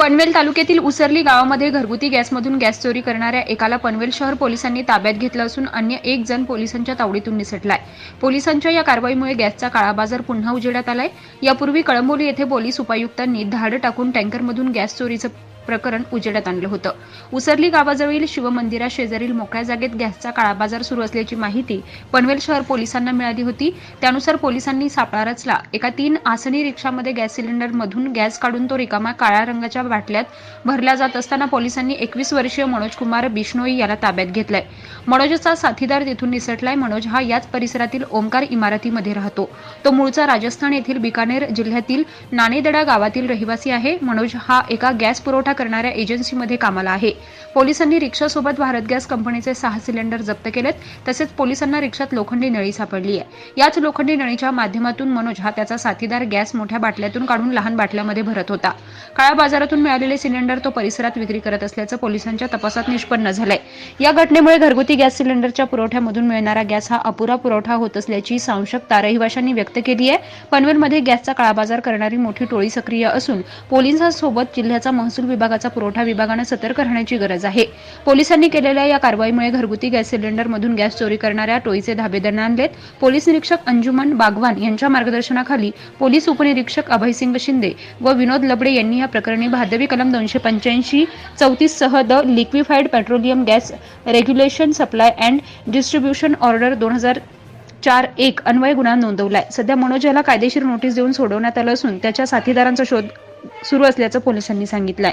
पनवेल तालुक्यातील उसरली गावामध्ये घरगुती गॅसमधून गॅस चोरी करणाऱ्या एकाला पनवेल शहर पोलिसांनी ताब्यात घेतलं असून अन्य एक जण पोलिसांच्या तावडीतून निसटलाय. पोलिसांच्या या कारवाईमुळे गॅसचा काळाबाजार पुन्हा उजेडात आलाय. यापूर्वी कळंबोली येथे पोलीस उपायुक्तांनी धाड टाकून टँकरमधून गॅस चोरीचं प्रकरण उजेडात आणलं होतं. उसरली गावाजवळील शिवमंदिरा शेजारील मोकळ्या जागेत गॅसचा काळाबाजार सुरू असल्याची माहिती पनवेल शहर पोलिसांना मिळाली होती. त्यानुसार पोलिसांनी सापळा रचला. एका तीन आसनी रिक्षामध्ये गॅस सिलेंडरमधून गॅस काढून तो रिकामा काळ्या रंगाच्या बाटल्यात भरला जात असताना पोलिसांनी एकवीस वर्षीय मनोज कुमार बिष्णोई याला ताब्यात घेतलाय. मनोजचा साथीदार तिथून निसटलाय. मनोज हा याच परिसरातील ओंकार इमारतीमध्ये राहतो. तो मूळचा राजस्थान येथील बिकानेर जिल्ह्यातील नाणेदडा गावातील रहिवासी आहे. मनोज हा एका गॅस पुरवठा करणाऱ्या एजन्सीमध्ये कामाला आहे. पोलिसांनी रिक्षासोबत भारत गॅस कंपनीचे सहा सिलेंडर जप्त केलेत तसेच पोलिसांना रिक्षात लोखंडी नळी सापडली आहे. याच लोखंडी नळीच्या माध्यमातून मनोज हा त्याचा साथीदार गॅस मोठ्या बाटल्यातून काढून लहान बाटल्यामध्ये भरत होता. काळ्या बाजारातून मिळालेले सिलेंडर तो परिसरात विक्री करत असल्याचं पोलिसांच्या तपासात निष्पन्न झालंय. या घटनेमुळे घरगुती गॅस सिलेंडरच्या पुरवठ्यामधून मिळणारा गॅस हा अपुरा पुरवठा होत असल्याची सांशकता रहिवाशांनी व्यक्त केली आहे. पनवेलमध्ये गॅसचा काळाबाजार करणारी मोठी टोळी सक्रिय असून पोलिसांसोबत जिल्ह्याचा महसूल विभागाचा पुरवठा विभागानं सतर्क राहण्याची गरज आहे. पोलिसांनी केलेल्या या कारवाईमुळे घरगुती गॅस सिलेंडरमधून गॅस चोरी करणाऱ्या टोळीचे धाबे आणलेत. पोलीस निरीक्षक अंजुमन बागवान यांच्या मार्गदर्शनाखाली पोलीस उपनिरीक्षक अभयसिंग शिंदे व विनोद लबडे यांनी या प्रकरणी भादवी कलम दोनशे पंच्याऐंशी चौतीस सह the liquefied petroleum gas regulation supply and distribution order दोन हजार चार एक अन्वय गुन्हा नोंदवलाय. सध्या मनोज याला कायदेशीर नोटीस देऊन सोडवण्यात आलं असून त्याच्या साथीदारांचा शोध सुरू असल्याचं पोलिसांनी सांगितलंय.